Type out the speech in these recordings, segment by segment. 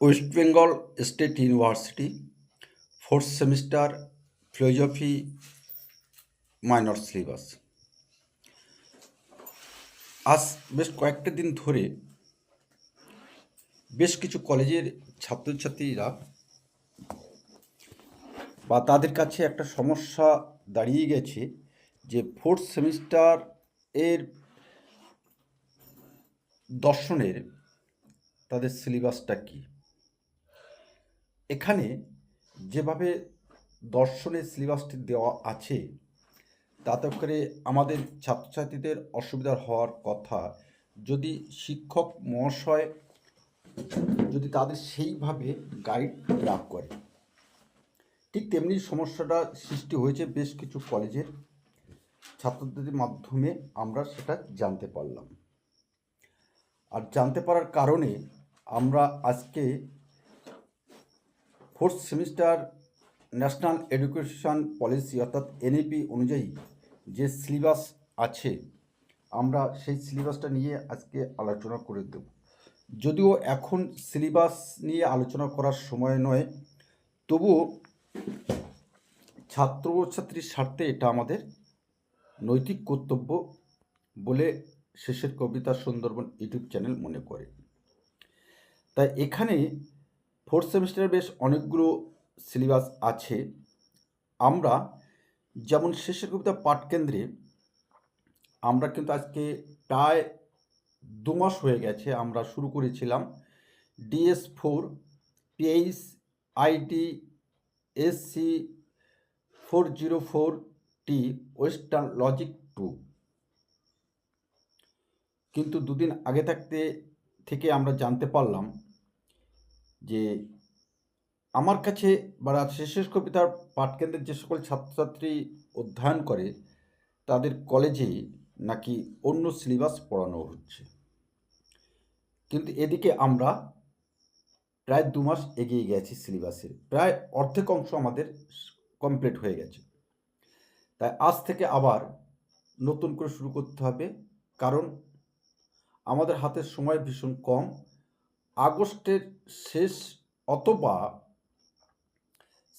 West Bengal state university fourth semester philosophy minor syllabus আজ বেশ কয়েকটা দিন ধরে বেশ কিছু কলেজের ছাত্রছাত্রীরা বা তাদের কাছে একটা সমস্যা দাঁড়িয়ে গেছে যে ফোর্থ সেমিস্টার এর দর্শনের তাদের সিলেবাসটা কী? এখানে যেভাবে দর্শনের সিলেবাসটি দেওয়া আছে, তাতে করে আমাদের ছাত্রছাত্রীদের অসুবিধা হওয়ার কথা। যদি শিক্ষক মহাশয় যদি তাদের সেইভাবে গাইড না করে, ঠিক তেমনি সমস্যাটা সৃষ্টি হয়েছে বেশ কিছু কলেজের ছাত্রদের মাধ্যমে আমরা সেটা জানতে পারলাম। আর জানতে পারার কারণে আমরা আজকে fourth semester national education policy অর্থাৎ এনএপি অনুযায়ী যে সিলেবাস আছে, আমরা সেই সিলেবাসটা নিয়ে আজকে আলোচনা করে দেব। যদিও এখন সিলেবাস নিয়ে আলোচনা করার সময় নয়, তবুও ছাত্রছাত্রীর স্বার্থে এটা আমাদের নৈতিক কর্তব্য বলে শেষের কবিতা সুন্দরবন ইউটিউব চ্যানেল মনে করে। তাই এখানে ফোর্থ সেমিস্টারে বেশ অনেকগুলো সিলেবাস আছে। আমরা যেমন শেষের কবিতা পাঠকেন্দ্রে আমরা কিন্তু আজকে প্রায় দু মাস হয়ে গেছে আমরা শুরু করেছিলাম। DS four PH IT SC four zero four T western logic two কিন্তু দুদিন আগে থাকতে থেকে আমরা জানতে পারলাম যে আমার কাছে বা শেষের কবিতার পাঠকেন্দ্রের যে সকল ছাত্রছাত্রী অধ্যয়ন করে, তাদের কলেজে নাকি অন্য সিলেবাস পড়ানো হচ্ছে। কিন্তু এদিকে আমরা প্রায় দু মাস এগিয়ে গেছি সিলেবাসের। প্রায় অর্ধেক অংশ আমাদের কমপ্লিট হয়ে গেছে। তাই আজ থেকে আবার নতুন করে শুরু করতে হবে, কারণ আমাদের হাতের সময় ভীষণ কম। আগস্টের শেষ অথবা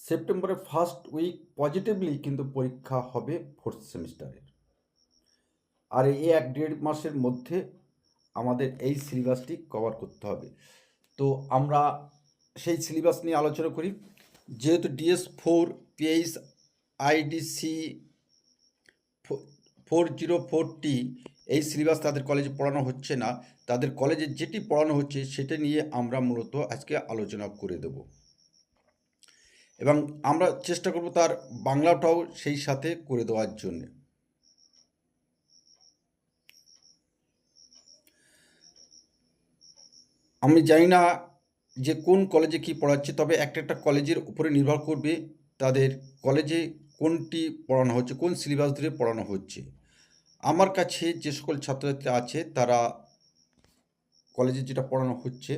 সেপ্টেম্বরের ফার্স্ট উইক পজিটিভলি কিন্তু পরীক্ষা হবে ফোর্থ সেমিস্টারের আর এই এক দেড় মাসের মধ্যে আমাদের এই সিলেবাসটি কভার করতে হবে। তো আমরা সেই সিলেবাস নিয়ে আলোচনা করি। যেহেতু DS four PH IDC four zero forty এই সিলেবাস তাদের কলেজে পড়ানো হচ্ছে না তাদের কলেজে যেটি পড়ানো হচ্ছে সেটা নিয়ে আমরা মূলত আজকে আলোচনা করে দেব। এবং আমরা চেষ্টা করব তার বাংলাটাও সেই সাথে করে দেওয়ার জন্য। আমি জানি না যে কোন কলেজে কি পড়াচ্ছে, তবে একটা একটা কলেজের উপরে নির্ভর করবে তাদের কলেজে কোনটি পড়ানো হচ্ছে, কোন সিলেবাস ধরে পড়ানো হচ্ছে। আমার কাছে যে সকল ছাত্রছাত্রী আছে তারা কলেজে যেটা পড়ানো হচ্ছে,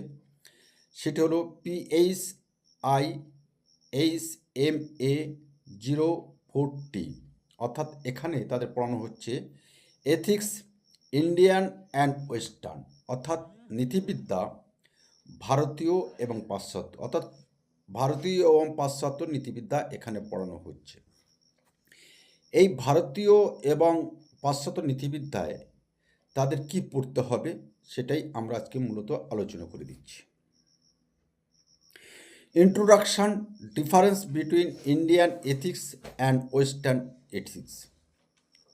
সেটা হলো PH I H M A zero forty অর্থাৎ এখানে তাদের পড়ানো হচ্ছে এথিক্স ইন্ডিয়ান অ্যান্ড ওয়েস্টার্ন অর্থাৎ নীতিবিদ্যা, ভারতীয় এবং পাশ্চাত্য, অর্থাৎ ভারতীয় এবং পাশ্চাত্য নীতিবিদ্যা এখানে পড়ানো হচ্ছে। এই ভারতীয় এবং পাশ্চাত্য নীতিবিদ্যায় তাদের কি পড়তে হবে সেটাই আমরা আজকে মূলত আলোচনা করে দিচ্ছি। Introduction difference between Indian ethics and western ethics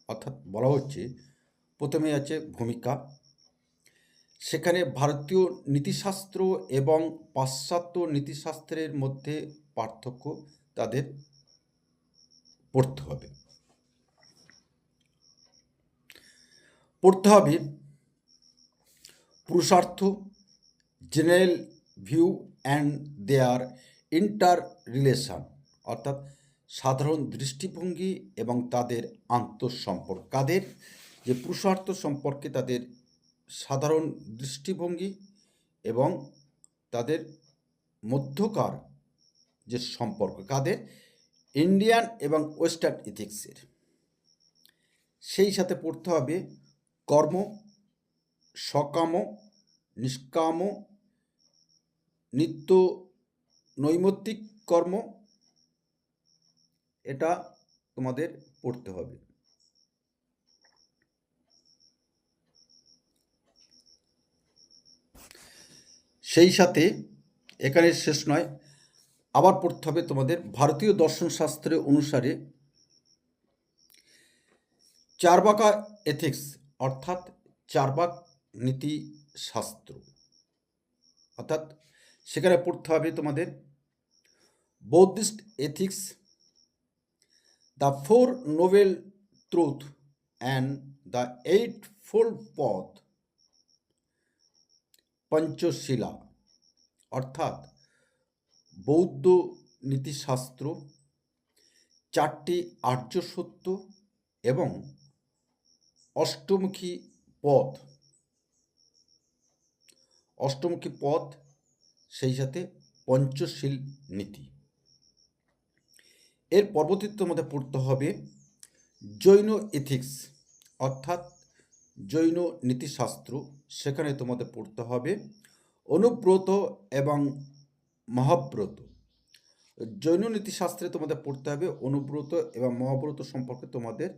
অর্থাৎ বলা হচ্ছে প্রথমে আছে ভূমিকা। সেখানে ভারতীয় নীতিশাস্ত্র এবং পাশ্চাত্য নীতিশাস্ত্রের মধ্যে পার্থক্য তাদের পড়তে হবে। পড়তে হবে। Purushartha general view and their inter relation অর্থাৎ সাধারণ দৃষ্টিভঙ্গি এবং তাদের আন্তঃসম্পর্ক। কাদের? যে পুরুষার্থ সম্পর্কে তাদের সাধারণ দৃষ্টিভঙ্গি এবং তাদের মধ্যকার যে সম্পর্ক, কাদের? ইন্ডিয়ান এবং ওয়েস্টার্ন ইথিক্সের সেই সাথে পড়তে হবে কর্ম, সকাম, নিষ্কাম নিত্য নৈমিত্তিক কর্ম, এটা তোমাদের পড়তে হবে। সেই সাথে এখানে শেষ নয়, আবার পড়তে হবে তোমাদের ভারতীয় দর্শন শাস্ত্রের অনুসারে চারবাকা এথিক্স অর্থাৎ চারবাক নীতি শাস্ত্র। অর্থাৎ সেখানে পড়তে হবে তোমাদের Buddhist ethics, the four noble truth and the eightfold path, Panchashila. অর্থাৎ বৌদ্ধ নীতিশাস্ত্র, চারটি আর্য সত্য এবং অষ্টমুখী পথ। অষ্টমুখী পথ, সেই সাথে পঞ্চশীল নীতি। এর পরবর্তীতে তোমাদের পড়তে হবে জৈন এথিক্স অর্থাৎ জৈন নীতিশাস্ত্র। সেখানে তোমাদের পড়তে হবে অনুব্রত এবং মহাব্রত। জৈন নীতিশাস্ত্রে তোমাদের পড়তে হবে অনুব্রত এবং মহাব্রত সম্পর্কে তোমাদের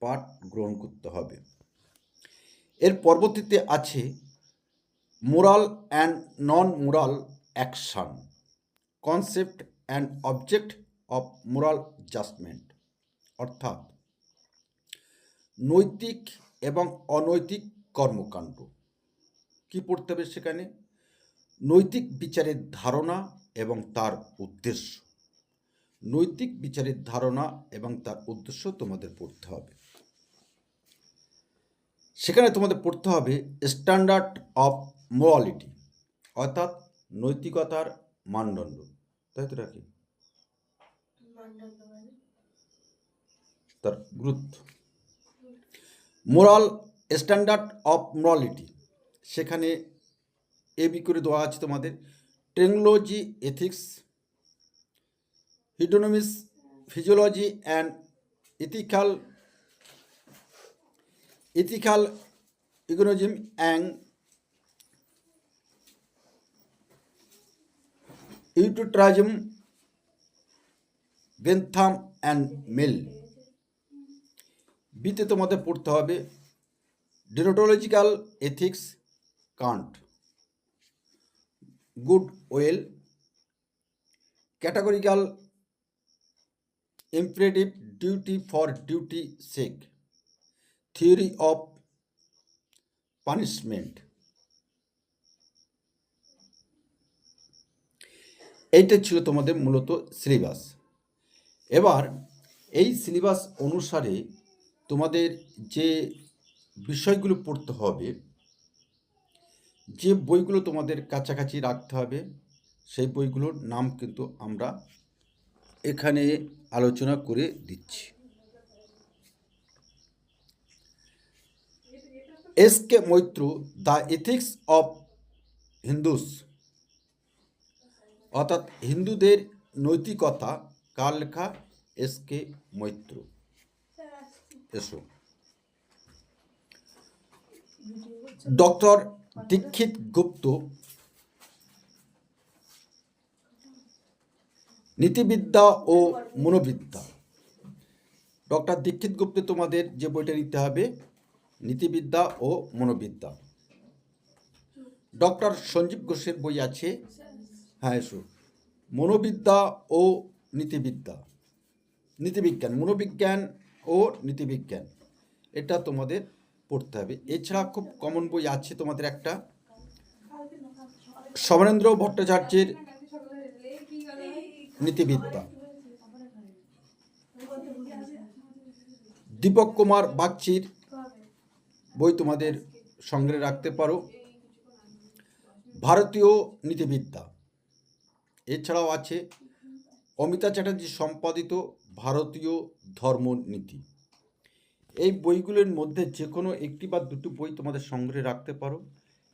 পাঠ গ্রহণ করতে হবে। এর পরবর্তীতে আছে moral and non moral action, concept and object of moral judgement, অর্থাৎ নৈতিক এবং অনৈতিক কর্মকাণ্ড। কি পড়তে হবে সেখানে? নৈতিক বিচারের ধারণা এবং তার উদ্দেশ্য। নৈতিক বিচারের ধারণা এবং তার উদ্দেশ্য তোমাদের পড়তে হবে। সেখানে তোমাদের পড়তে হবে স্ট্যান্ডার্ড অফ মোরালিটি, অর্থাৎ নৈতিকতার মানদণ্ড। তাই তো, রাখি? তার গুরুত্ব। মোরাল স্ট্যান্ডার্ড অফ মোরালিটি, সেখানে এ বি করে দেওয়া আছে তোমাদের। Technology ethics hedonism physiology, and ethical ethical economism and utilitarianism Bentham and Mill বিতে তোমাদের পড়তে হবে deontological ethics Kant good will categorical imperative duty for duty sake theory of punishment এইটা ছিল তোমাদের মূলত সিলেবাস এবার এই সিলেবাস অনুসারে তোমাদের যে বিষয়গুলো পড়তে হবে, যে বইগুলো তোমাদের কাছাকাছি রাখতে হবে, সেই বইগুলোর নাম কিন্তু আমরা এখানে আলোচনা করে দিচ্ছি। S K Maitra, the ethics of Hindus. অর্থাৎ হিন্দুদের নৈতিকতা, কার লেখা? S K Maitra. এসো। ডক্টর দীক্ষিত গুপ্ত নীতিবিদ্যা ও মনোবিদ্যা। ডক্টর দীক্ষিত গুপ্ত তোমাদের যে বইটা নিতে হবে নীতিবিদ্যা ও মনোবিদ্যা। ডক্টর সঞ্জীব ঘোষের বই আছে। হ্যাঁ এসো। মনোবিদ্যা ও নীতিবিদ্যা। নীতিবিজ্ঞান, মনোবিজ্ঞান ও নীতিবিজ্ঞান। এটা তোমাদের পড়তে হবে। এছাড়া খুব কমন বই আছে তোমাদের একটা। সমরেন্দ্র ভট্টাচার্যের নীতিবিদ্যা। দীপক কুমার বাগচির তোমাদের সংগ্রহে রাখতে পারো। ভারতীয় নীতিবিদ্যা। এছাড়াও আছে অমিতা চ্যাটার্জি সম্পাদিত ভারতীয় ধর্মনীতি। এই বইগুলোর মধ্যে যে কোনো একটি বা দুটো বই তোমাদের সংগ্রহে রাখতে পারো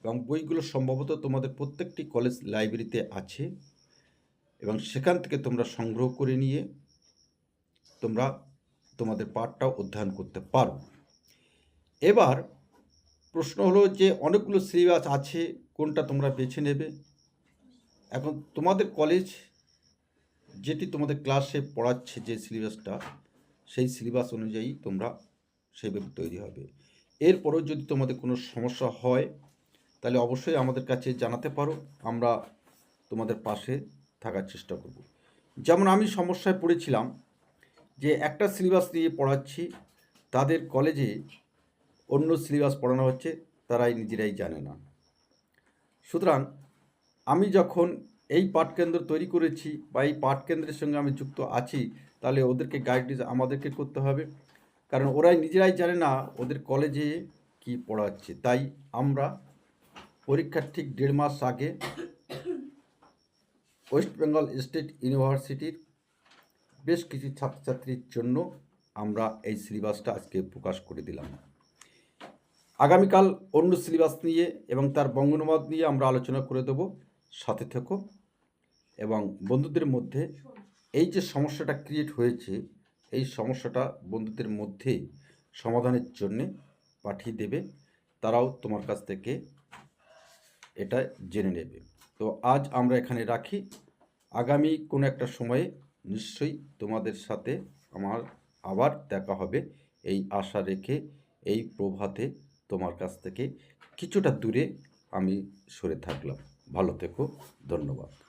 এবং বইগুলো সম্ভবত তোমাদের প্রত্যেকটি কলেজ লাইব্রেরিতে আছে এবং সেখান থেকে তোমরা সংগ্রহ করে নিয়ে তোমরা তোমাদের পাঠটাও অধ্যয়ন করতে পারো। এবার প্রশ্ন হলো যে অনেকগুলো সিলেবাস আছে, কোনটা তোমরা বেছে নেবে? এখন তোমাদের কলেজ যেটি তোমাদের ক্লাসে পড়াচ্ছে যে সিলেবাসটা সেই সিলেবাস অনুযায়ী তোমরা সেইভাবে তৈরি হবে। এরপরেও যদি তোমাদের কোনো সমস্যা হয়, তাহলে অবশ্যই আমাদের কাছে জানাতে পারো, আমরা তোমাদের পাশে থাকার চেষ্টা করব। যেমন আমি সমস্যায় পড়েছিলাম যে একটা সিলেবাস নিয়ে পড়াচ্ছি, তাদের কলেজে অন্য সিলেবাস পড়ানো হচ্ছে, তারাই নিজেরাই জানে না। সুতরাং আমি যখন এই পাঠকেন্দ্র তৈরি করেছি বা এই পাঠকেন্দ্রের সঙ্গে আমি যুক্ত আছি, তাহলে ওদেরকে গাইড আমাদেরকে করতে হবে। কারণ ওরাই নিজেরাই জানে না ওদের কলেজে কি পড়াচ্ছে। তাই আমরা পরীক্ষার ঠিক দেড় মাস আগে ওয়েস্ট বেঙ্গল স্টেট ইউনিভার্সিটির বেশ কিছু ছাত্রছাত্রীর জন্য আমরা এই সিলেবাসটা আজকে প্রকাশ করে দিলাম। আগামীকাল অন্য সিলেবাস নিয়ে এবং তার বঙ্গনুবাদ নিয়ে আমরা আলোচনা করে দেব। সাথে থেকো। এবং বন্ধুদের মধ্যে এই যে সমস্যাটা ক্রিয়েট হয়েছে, এই সমস্যাটা বন্ধুদের মধ্যে সমাধানের জন্যে পাঠিয়ে দেবে। তারাও তোমার কাছ থেকে এটা জেনে নেবে। তো আজ আমরা এখানে রাখি। আগামী কোনো একটা সময়ে নিশ্চয়ই তোমাদের সাথে আমার আবার দেখা হবে। এই আশা রেখে এই প্রভাতে তোমার কাছ থেকে কিছুটা দূরে আমি সরে থাকলাম। ভালো থেকো ধন্যবাদ।